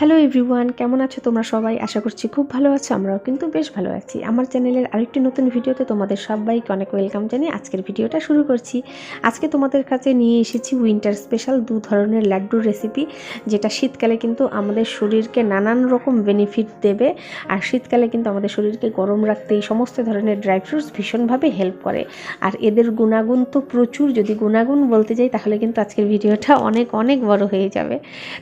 Hello everyone কেমন আছো তোমরা সবাই? আশা করছি খুব ভালো আছো, আমরাও কিন্তু বেশ ভালো আছি। আমার চ্যানেলের আরেকটি নতুন ভিডিওতে তোমাদের সবাইকে অনেক ওয়েলকাম জানিয়ে আজকের ভিডিওটা শুরু করছি। আজকে তোমাদের কাছে নিয়ে এসেছি উইন্টার স্পেশাল দু ধরনের লাড্ডুর রেসিপি যেটা শীতকালে কিন্তু আমাদের শরীরকে নানান রকম বেনিফিট দেবে, আর শীতকালে কিন্তু আমাদের শরীরকে গরম রাখতে এই সমস্ত ধরনের ড্রাই ফ্রুটস ভীষণভাবে হেল্প করে। আর এদের গুণাগুণ তো প্রচুর, যদি গুণাগুণ বলতে যাই তাহলে কিন্তু আজকের ভিডিওটা অনেক অনেক বড় হয়ে যাবে।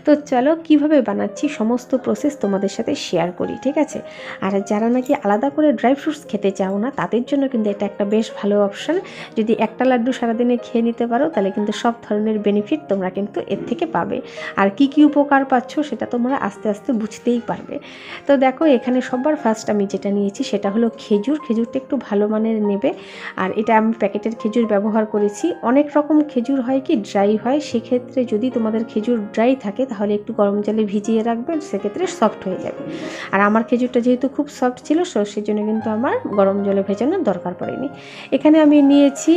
তো চলো কীভাবে বানাচ্ছি সমস্ত প্রসেস তোমাদের সাথে শেয়ার করি, ঠিক আছে? আর যারা নাকি আলাদা করে ড্রাই ফ্রুটস খেতে চাও না, তাদের জন্য কিন্তু এটা একটা বেশ ভালো অপশান যদি একটা লাড্ডু সারাদিনে খেয়ে নিতে পারো, তাহলে কিন্তু সব ধরনের বেনিফিট তোমরা কিন্তু এর থেকে পাবে। আর কি কি উপকার পাচ্ছ, সেটা তোমরা আস্তে আস্তে বুঝতেই পারবে। তো দেখো, এখানে সবার ফার্স্ট আমি যেটা নিয়েছি, সেটা হলো খেজুর। খেজুরটা একটু ভালো মানের নেবে। আর এটা আমি প্যাকেটের খেজুর ব্যবহার করেছি। অনেক রকম খেজুর হয় কি ড্রাই হয়। সেক্ষেত্রে যদি তোমাদের খেজুর ড্রাই থাকে, তাহলে একটু গরম জলে ভিজিয়ে রাখবেন, সেক্ষেত্রে সফট হয়ে যাবে। আর আমার খেজুরটা যেহেতু খুব সফট ছিল সো সেই জন্য কিন্তু আমার গরম জলে ভেজানোর দরকার পড়েনি। এখানে আমি নিয়েছি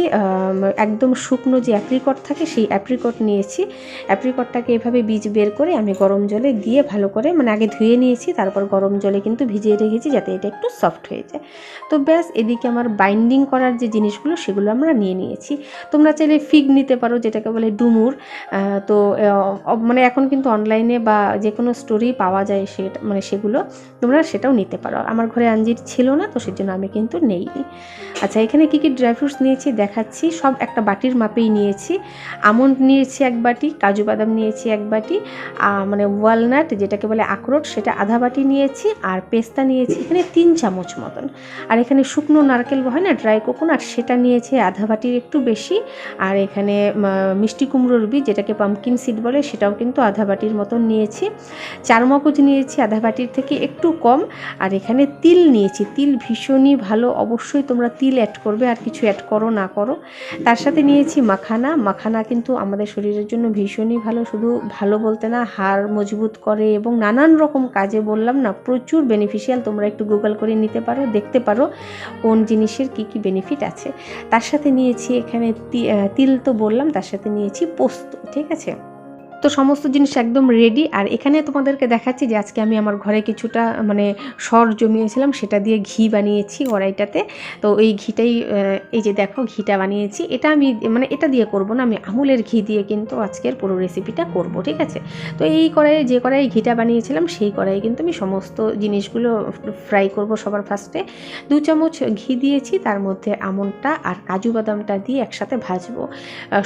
একদম শুকনো যে অ্যাপ্রিকট থাকে, সেই অ্যাপ্রিকট নিয়েছি। অ্যাপ্রিকটটাকে এভাবে বীজ বের করে আমি গরম জলে দিয়ে ভালো করে মানে আগে ধুয়ে নিয়েছি, তারপর গরম জলে কিন্তু ভিজিয়ে রেখেছি যাতে এটা একটু সফট হয়ে যায়। তো ব্যাস, এদিকে আমার বাইন্ডিং করার যে জিনিসগুলো, সেগুলো আমরা নিয়ে নিয়েছি। তোমরা চাইলে ফিগ নিতে পারো, যেটাকে বলে ডুমুর। তো মানে এখন কিন্তু অনলাইনে বা যে কোনো স্টোরেই পাওয়া যায় সেটা মানে সেগুলো, তোমরা সেটাও নিতে পারো। আমার ঘরে আঞ্জির ছিল না, তো সেজন্য আমি কিন্তু নেইনি। আচ্ছা এখানে কী কী ড্রাই ফ্রুটস নিয়েছি দেখাচ্ছি। সব একটা বাটির মাপেই নিয়েছি। আমন্ড নিয়েছি এক বাটি, কাজু বাদাম নিয়েছি এক বাটি মানে ওয়ালনাট যেটাকে বলে আখরোট, সেটা আধা বাটি নিয়েছি, আর পেস্তা নিয়েছি এখানে তিন চামচ মতন। আর এখানে শুকনো নারকেল হয় না ড্রাই কোকোনাট সেটা নিয়েছে আধা বাটির একটু বেশি। আর এখানে মিষ্টি কুমড়োর বীজ, যেটাকে পাম্পকিন সিড বলে, সেটাও কিন্তু আধা বাটির মতন নিয়েছি। চার মগজ নিয়েছি, আধা বাটির থেকে একটু কম। আর এখানে তিল নিয়েছি। তিল ভীষণই ভালো। অবশ্যই তোমরা তিল অ্যাড করবে, আর কিছু অ্যাড করো, না করো। তার সাথে নিয়েছি মাখানা। মাখানা কিন্তু আমাদের শরীরের জন্য ভীষণই ভালো। শুধু ভালো বলতে না, হাড় মজবুত করে এবং নানান রকম কাজে বললাম না, প্রচুর বেনিফিশিয়াল তোমরা একটু গুগল করে নিতে পারো, দেখতে পারো কোন জিনিসের কি কি বেনিফিট আছে। তার সাথে নিয়েছি এখানে তিল তো বললাম, তার সাথে নিয়েছি পোস্ত, ঠিক আছে? তো সমস্ত জিনিস একদম রেডি আর এখানে তোমাদেরকে দেখাচ্ছি যে আজকে আমি আমার ঘরে কিছুটা মানে সর জমিয়েছিলাম, সেটা দিয়ে ঘি বানিয়েছি কড়াইটাতে। তো এই ঘিটাই এই যে দেখো ঘিটা বানিয়েছি। এটা আমি মানে এটা দিয়ে করব না, আমি আমুলের ঘি দিয়ে কিন্তু আজকের পুরো রেসিপিটা করব, ঠিক আছে? তো এই কড়াইয়ে, যে কড়াই ঘিটা বানিয়েছিলাম, সেই কড়াইয়ে কিন্তু আমি সমস্ত জিনিসগুলো ফ্রাই করব সবার ফার্স্টে দু চামচ ঘি দিয়েছি, তার মধ্যে আমন্ডটা আর কাজু বাদামটা দিয়ে একসাথে ভাজবো।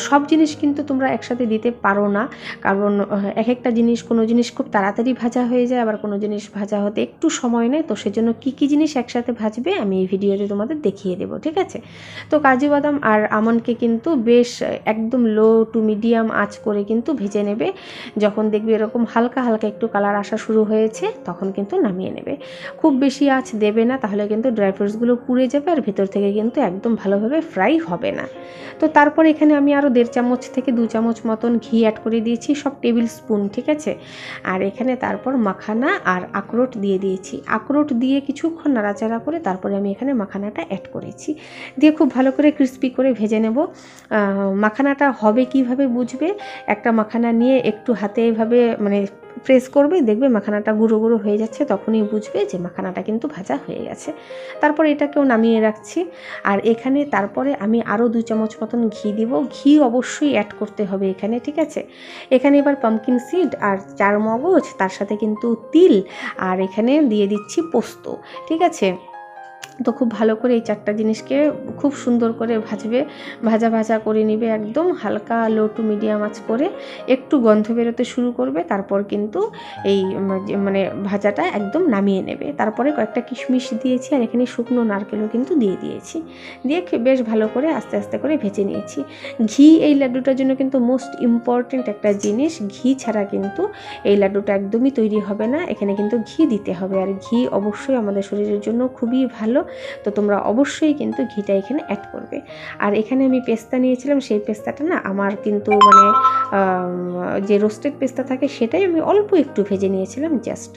সব জিনিস কিন্তু তোমরা একসাথে দিতে পারো না। কারণ এক একটা জিনিস কোনো জিনিস খুব তাড়াতাড়ি ভাজা হয়ে যায়, আবার কোনো জিনিস ভাজা হতে একটু সময় নেয়, তো সেজন্য কী কী জিনিস একসাথে ভাজবে আমি এই ভিডিওতে তোমাদের দেখিয়ে দেবো, ঠিক আছে? তো কাজু বাদাম আর আমনকে কিন্তু বেশ একদম লো টু মিডিয়াম আঁচ করে কিন্তু ভেজে নেবে। যখন দেখবে এরকম হালকা হালকা একটু কালার আসা শুরু হয়েছে, তখন কিন্তু নামিয়ে নেবে। খুব বেশি আঁচ দেবে না, তাহলে কিন্তু ড্রাই ফ্রুটসগুলো পুড়ে যাবে আর ভেতর থেকে কিন্তু একদম ভালোভাবে ফ্রাই হবে না। তো তারপর এখানে আমি আরও দেড় চামচ থেকে দু চামচ মতন ঘি অ্যাড করে দিয়েছি সব টেবিল স্পুন, ঠিক আছে? আর এখানে তারপর মাখানা আর আখরোট দিয়ে দিয়েছি। আখরোট দিয়ে কিছুক্ষণ নাড়াচাড়া করে তারপরে আমি এখানে মাখানাটা অ্যাড করেছি। দিয়ে খুব ভালো করে ক্রিস্পি করে ভেজে নেব। মাখানাটা হবে কীভাবে বুঝবে? একটা মাখানা নিয়ে একটু হাতে এভাবে মানে প্রেস করবে, দেখবে মাখানাটা গুঁড়ো গুঁড়ো হয়ে যাচ্ছে, তখনই বুঝবে যে মাখানাটা কিন্তু ভাজা হয়ে গেছে। তারপর এটাকেও নামিয়ে রাখছি। আর এখানে তারপরে আমি আরও দু চামচ মতন ঘি দিব। ঘি অবশ্যই অ্যাড করতে হবে এখানে, ঠিক আছে? এখানে এবার পাম্পকিন সিড আর চার মগজ তার সাথে কিন্তু তিল, আর এখানে দিয়ে দিচ্ছি পোস্ত, ঠিক আছে? তো খুব ভালো করে এই চারটা জিনিসকে খুব সুন্দর করে ভাজবে, ভাজা ভাজা করে নিবে একদম হালকা লো টু মিডিয়াম আঁচ করে একটু গন্ধ বেরোতে শুরু করবে, তারপর কিন্তু এই মানে ভাজাটা একদম নামিয়ে নেবে। তারপরে কয়েকটা কিশমিশ দিয়েছি আর এখানে শুকনো নারকেলও কিন্তু দিয়ে দিয়েছি। দিয়ে বেশ ভালো করে আস্তে আস্তে করে ভেজে নিয়েছি। ঘি এই লাড্ডুটার জন্য কিন্তু মোস্ট ইম্পর্ট্যান্ট একটা জিনিস। ঘি ছাড়া কিন্তু এই লাড্ডুটা একদমই তৈরি হবে না। এখানে কিন্তু ঘি দিতে হবে। আর ঘি অবশ্যই আমাদের শরীরের জন্য খুবই ভালো। তো তোমরা অবশ্যই কিন্তু ঘিটা এখানে অ্যাড করবে। আর এখানে আমি পেস্তা নিয়েছিলাম, সেই পেস্তাটা না আমার কিন্তু মানে যে রোস্টেড পেস্তা থাকে সেটাই আমি অল্প একটু ভেজে নিয়েছিলাম জাস্ট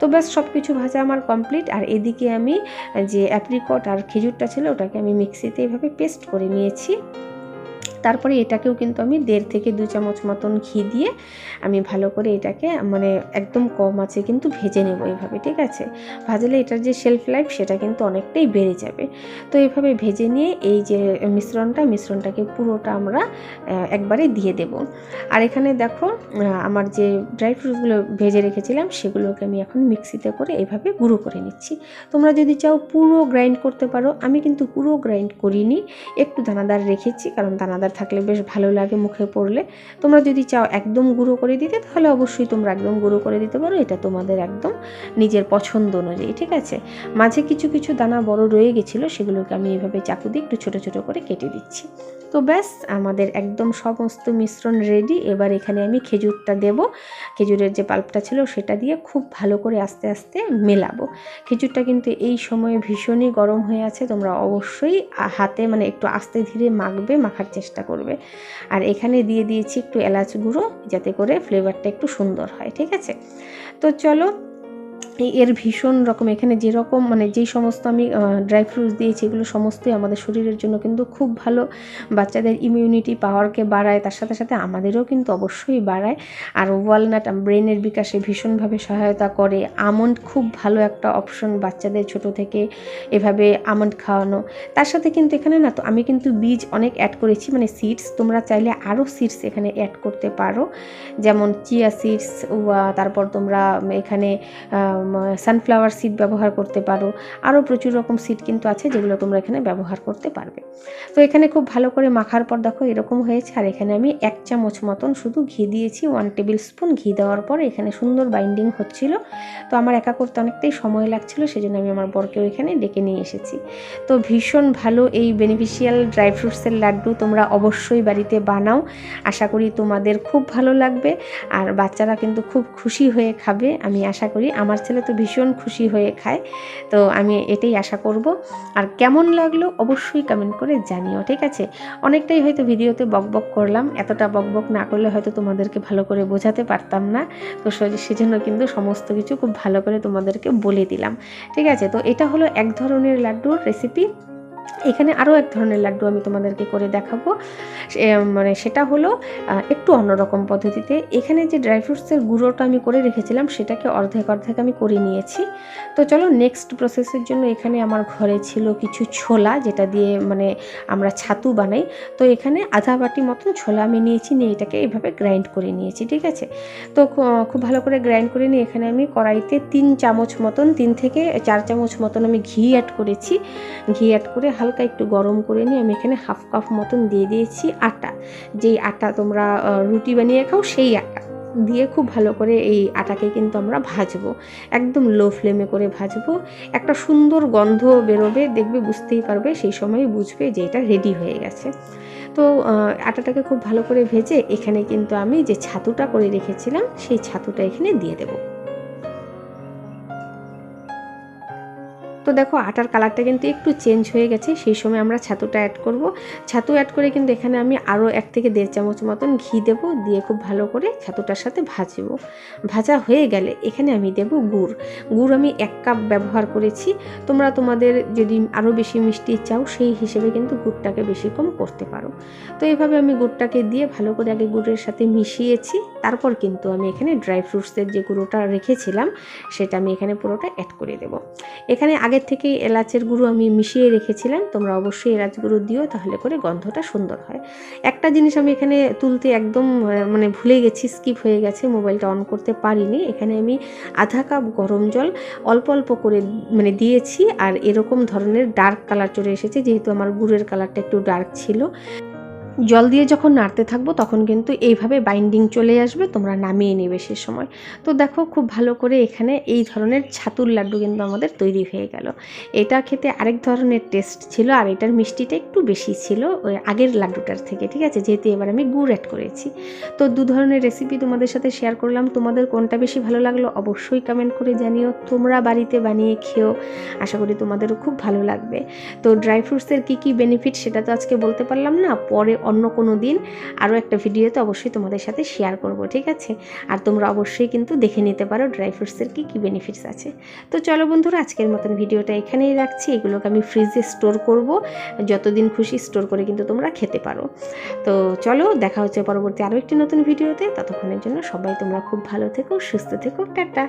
তো ব্যাস সব কিছু ভাজা আমার কমপ্লিট আর এদিকে আমি যে অ্যাপ্রিকট আর খেজুরটা ছিল ওটাকে আমি মিক্সিতে এভাবে পেস্ট করে নিয়েছি। তারপরে এটাকেও কিন্তু আমি দেড় থেকে দু চামচ মতন ঘি দিয়ে আমি ভালো করে এটাকে মানে একদম কম আছে কিন্তু ভেজে নেব এইভাবে ঠিক আছে? ভাজলে এটার যে শেলফ লাইফ সেটা কিন্তু অনেকটাই বেড়ে যাবে। তো এইভাবে ভেজে নিয়ে এই যে মিশ্রণটা, মিশ্রণটাকে পুরোটা আমরা একবারে দিয়ে দেব। আর এখানে দেখো আমার যে ড্রাই ফ্রুটসগুলো ভেজে রেখেছিলাম সেগুলোকে আমি এখন মিক্সিতে করে এভাবে গুঁড়ো করে নিচ্ছি। তোমরা যদি চাও পুরো গ্রাইন্ড করতে পারো, আমি কিন্তু পুরো গ্রাইন্ড করিনি, একটু দানাদার রেখেছি কারণ দানাদার থাকলে বেশ ভালো লাগে মুখে পড়লে। তোমরা যদি চাও একদম গুঁড়ো করে দিতে, তাহলে অবশ্যই তোমরা একদম গুঁড়ো করে দিতে পারো। এটা তোমাদের একদম নিজের পছন্দ অনুযায়ী, ঠিক আছে? মাঝে কিছু কিছু দানা বড় রয়ে গেছিল, সেগুলোকে আমি এভাবে চাকু দিয়ে একটু ছোটো ছোটো করে কেটে দিচ্ছি। তো ব্যাস, আমাদের একদম সমস্ত মিশ্রণ রেডি এবার এখানে আমি খেজুরটা দেব। খেজুরের যে পাল্পটা ছিল, সেটা দিয়ে খুব ভালো করে আস্তে আস্তে মেলাবো। খেজুরটা কিন্তু এই সময়ে ভীষণই গরম হয়ে আছে। তোমরা অবশ্যই হাতে মানে একটু আস্তে ধীরে মাখবে, মাখার চেষ্টা করবে। আর এখানে দিয়ে দিয়েছি একটু এলাচ গুঁড়ো, যাতে করে ফ্লেভারটা একটু সুন্দর হয়, ঠিক আছে? তো চলো এর ভীষণ রকম, এখানে যেরকম মানে যেই সমস্ত আমি ড্রাই ফ্রুটস দিয়েছি, এগুলো সমস্তই আমাদের শরীরের জন্য কিন্তু খুব ভালো। বাচ্চাদের ইমিউনিটি পাওয়ারকে বাড়ায়, তার সাথে সাথে আমাদেরও কিন্তু অবশ্যই বাড়ায়। আর ওয়ালনাট ব্রেনের বিকাশে ভীষণভাবে সহায়তা করে। আমন্ড খুব ভালো একটা অপশন বাচ্চাদের ছোট থেকে এভাবে আমন্ড খাওয়ানো। তার সাথে কিন্তু এখানে না, তো আমি কিন্তু বীজ অনেক অ্যাড করেছি মানে সিডস তোমরা চাইলে আরও সিডস এখানে অ্যাড করতে পারো। যেমন চিয়া সিডস তারপর তোমরা এখানে সানফ্লাওয়ার সিড ব্যবহার করতে পারো। আরও প্রচুর রকম সিড কিন্তু আছে যেগুলো তোমরা এখানে ব্যবহার করতে পারবে। তো এখানে খুব ভালো করে মাখার পর দেখো এরকম হয়েছে। আর এখানে আমি এক চামচ মতন শুধু ঘি দিয়েছি। ওয়ান টেবিল স্পুন ঘি দেওয়ার পর এখানে সুন্দর বাইন্ডিং হচ্ছিল। তো আমার একা করতে অনেকটাই সময় লাগছিল, সেজন্য আমি আমার বরকেও এখানে ডেকে নিয়ে এসেছি। তো ভীষণ ভালো এই বেনিফিশিয়াল ড্রাই ফ্রুটসের লাড্ডু তোমরা অবশ্যই বাড়িতে বানাও। আশা করি তোমাদের খুব ভালো লাগবে। আর বাচ্চারা কিন্তু খুব খুশি হয়ে খাবে। আমি আশা করি আমার ছেলে তো ভীষণ খুশি হয়ে খায়। তো আমি এটাই আশা করব। আর কেমন লাগল অবশ্যই কমেন্ট করে জানিও, ঠিক আছে? অনেকটাই হয়তো ভিডিওতে বকবক করলাম, এতটা বকবক না করলে হয়তো তোমাদেরকে ভালো করে বোঝাতে পারতাম না। তো সেজন্য কিন্তু সমস্ত কিছু খুব ভালো করে তোমাদেরকে বলে দিলাম। ঠিক আছে? তো এটা হলো এক ধরনের লাড্ডুর রেসিপি এখানে আরও এক ধরনের লাড্ডু আমি তোমাদেরকে করে দেখাবো। মানে সেটা হলো একটু অন্যরকম পদ্ধতিতে। এখানে যে ড্রাই ফ্রুটসের গুঁড়োটা আমি করে রেখেছিলাম, সেটাকে অর্ধেক অর্ধেক আমি করে নিয়েছি। তো চলো নেক্সট প্রসেসের জন্য এখানে আমার ঘরে ছিল কিছু ছোলা, যেটা দিয়ে মানে আমরা ছাতু বানাই। তো এখানে আধা বাটি মতন ছোলা আমি নিয়েছি, নিয়ে এটাকে এভাবে গ্রাইন্ড করে নিয়েছি, ঠিক আছে? তো খুব ভালো করে গ্রাইন্ড করে নিয়ে এখানে আমি কড়াইতে তিন চামচ মতন, তিন থেকে চার চামচ মতন আমি ঘি অ্যাড করেছি। ঘি অ্যাড করে হালকা একটু গরম করে নিয়ে আমি এখানে হাফ কাপ মতন দিয়ে দিয়েছি আটা। যেই আটা তোমরা রুটি বানিয়ে খাও সেই আটা। দিয়ে খুব ভালো করে এই আটাকে কিন্তু আমরা ভাজবো। একদম লো ফ্লেমে করে ভাজবো। একটা সুন্দর গন্ধ বেরোবে, দেখবে বুঝতেই পারবে, সেই সময় বুঝবে যে এটা রেডি হয়ে গেছে। তো আটাটাকে খুব ভালো করে ভেজে এখানে কিন্তু আমি যে ছাতুটা করে রেখেছিলাম, সেই ছাতুটা এখানে দিয়ে দেবো। দেখো, আটার কালারটা কিন্তু একটু চেঞ্জ হয়ে গেছে, সেই সময় আমরা ছাতুটা অ্যাড করব। ছাতু অ্যাড করে কিন্তু এখানে আমি আরও এক থেকে দেড় চামচ মতন ঘি দেবো, দিয়ে খুব ভালো করে ছাতুটার সাথে ভাজবো। ভাজা হয়ে গেলে এখানে আমি দেব গুড়। গুড় আমি এক কাপ ব্যবহার করেছি। তোমরা তোমাদের যদি আরও বেশি মিষ্টি চাও, সেই হিসেবে কিন্তু গুড়টাকে বেশি কম করতে পারো। তো এইভাবে আমি গুড়টাকে দিয়ে ভালো করে আগে গুড়ের সাথে মিশিয়েছি। তারপর কিন্তু আমি এখানে ড্রাই ফ্রুটসের যে গুঁড়োটা রেখেছিলাম, সেটা আমি এখানে পুরোটা অ্যাড করে দেবো। এখানে আগের থেকেই এলাচের গুঁড়ো আমি মিশিয়ে রেখেছিলাম। তোমরা অবশ্যই এলাচ গুঁড়ো দিও, তাহলে করে গন্ধটা সুন্দর হয়। একটা জিনিস আমি এখানে তুলতে একদম মানে ভুলে গেছি স্কিপ হয়ে গেছে, মোবাইলটা অন করতে পারিনি। এখানে আমি আধা কাপ গরম জল অল্প অল্প করে মানে দিয়েছি, আর এরকম ধরনের ডার্ক কালার চলে এসেছে, যেহেতু আমার গুড়ের কালারটা একটু ডার্ক ছিল। জল দিয়ে যখন নাড়তে থাকব, তখন কিন্তু এইভাবে বাইন্ডিং চলে আসবে, তোমরা নামিয়ে নেবে সে সময়। তো দেখো, খুব ভালো করে এখানে এই ধরনের ছাতুর লাড্ডু কিন্তু আমাদের তৈরি হয়ে গেল। এটা খেতে আরেক ধরনের টেস্ট ছিল, আর এটার মিষ্টিটা একটু বেশি ছিল ওই আগের লাড্ডুটার থেকে, ঠিক আছে? যেহেতু এবার আমি গুড় অ্যাড করেছি। তো দু ধরনের রেসিপি তোমাদের সাথে শেয়ার করলাম। তোমাদের কোনটা বেশি ভালো লাগল অবশ্যই কমেন্ট করে জানিও। তোমরা বাড়িতে বানিয়ে খেও, আশা করি তোমাদেরও খুব ভালো লাগবে। তো ড্রাই ফ্রুটসের কী কী বেনিফিট সেটা তো আজকে বলতে পারলাম না। পরে অন্য কোনো দিন আরও একটা ভিডিওতে অবশ্যই তোমাদের সাথে শেয়ার করব, ঠিক আছে? আর তোমরা অবশ্যই কিন্তু দেখে নিতে পারো ড্রাই ফ্রুটসের কী কী বেনিফিটস আছে। তো চলো বন্ধুরা, আজকের মতন ভিডিওটা এখানেই রাখছি। এগুলোকে আমি ফ্রিজে স্টোর করব। যতদিন খুশি স্টোর করে কিন্তু তোমরা খেতে পারো। তো চলো, দেখা হচ্ছে পরবর্তী আরও একটি নতুন ভিডিওতে। ততক্ষণের জন্য সবাই তোমরা খুব ভালো থেকো, সুস্থ থেকো। টাটা!